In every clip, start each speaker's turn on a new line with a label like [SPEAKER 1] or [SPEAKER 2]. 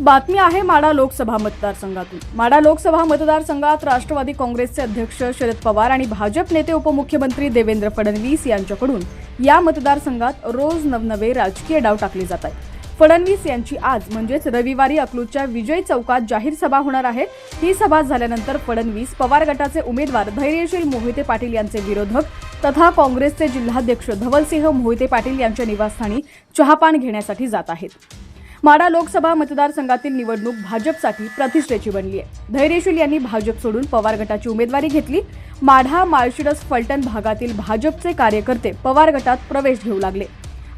[SPEAKER 1] बातमी आहे माडा लोकसभा मतदारसंघातून. माडा लोकसभा मतदारसंघात राष्ट्रवादी काँग्रेसचे अध्यक्ष शरद पवार आणि भाजप नेते उपमुख्यमंत्री देवेंद्र फडणवीस यांच्याकडून या मतदारसंघात रोज नवनवे राजकीय डाव टाकले जात आहेत. फडणवीस यांची आज म्हणजेच रविवारी अकलूजच्या विजय चौकात जाहीर सभा होणार आहे. ही सभा झाल्यानंतर फडणवीस पवार गटाचे उमेदवार धैर्यशील मोहिते पाटील यांचे विरोधक तथा काँग्रेसचे जिल्हाध्यक्ष धवलसिंह मोहिते पाटील यांच्या निवासस्थानी चहापान घेण्यासाठी जात आहेत. माडा लोकसभा मतदारसंघातील निवडणूक भाजपसाठी प्रतिष्ठेची बनली आहे धैर्यशील यांनी भाजप सोडून पवार गटाची उमेदवारी घेतली. माढा माळशिरस फलटण भागातील भाजपचे कार्यकर्ते पवार गटात प्रवेश घेऊ लागले.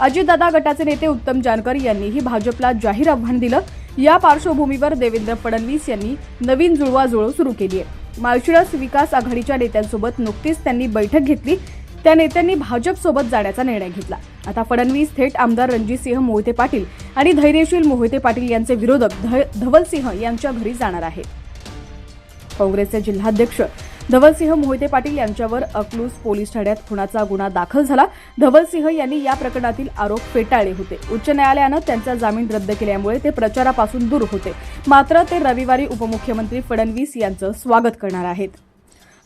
[SPEAKER 1] अजितदादा गटाचे नेते उत्तम जानकर यांनीही भाजपला जाहीर आव्हान दिलं. या पार्श्वभूमीवर देवेंद्र फडणवीस यांनी नवीन जुळवाजुळव सुरू केली आहे माळशिरस विकास आघाडीच्या नेत्यांसोबत नुकतीच त्यांनी बैठक घेतली. त्या नेत्यांनी भाजपसोबत जाण्याचा निर्णय घेतला. आता फडणवीस थेट आमदार रणजितसिंह मोहिते पाटील आणि धैर्यशील मोहिते पाटील यांचे विरोधक ध- धवलसिंह यांच्या घरी जाणार आहे काँग्रेसचे जिल्हाध्यक्ष धवलसिंह मोहिते पाटील यांच्यावर अकलूज पोलीस ठाण्यात खुनाचा गुन्हा दाखल झाला. धवलसिंह यांनी या प्रकरणातील आरोप फेटाळले होते. उच्च न्यायालयानं त्यांचा जामीन रद्द केल्यामुळे ते प्रचारापासून दूर होते. मात्र ते रविवारी उपमुख्यमंत्री फडणवीस यांचं स्वागत करणार आहेत.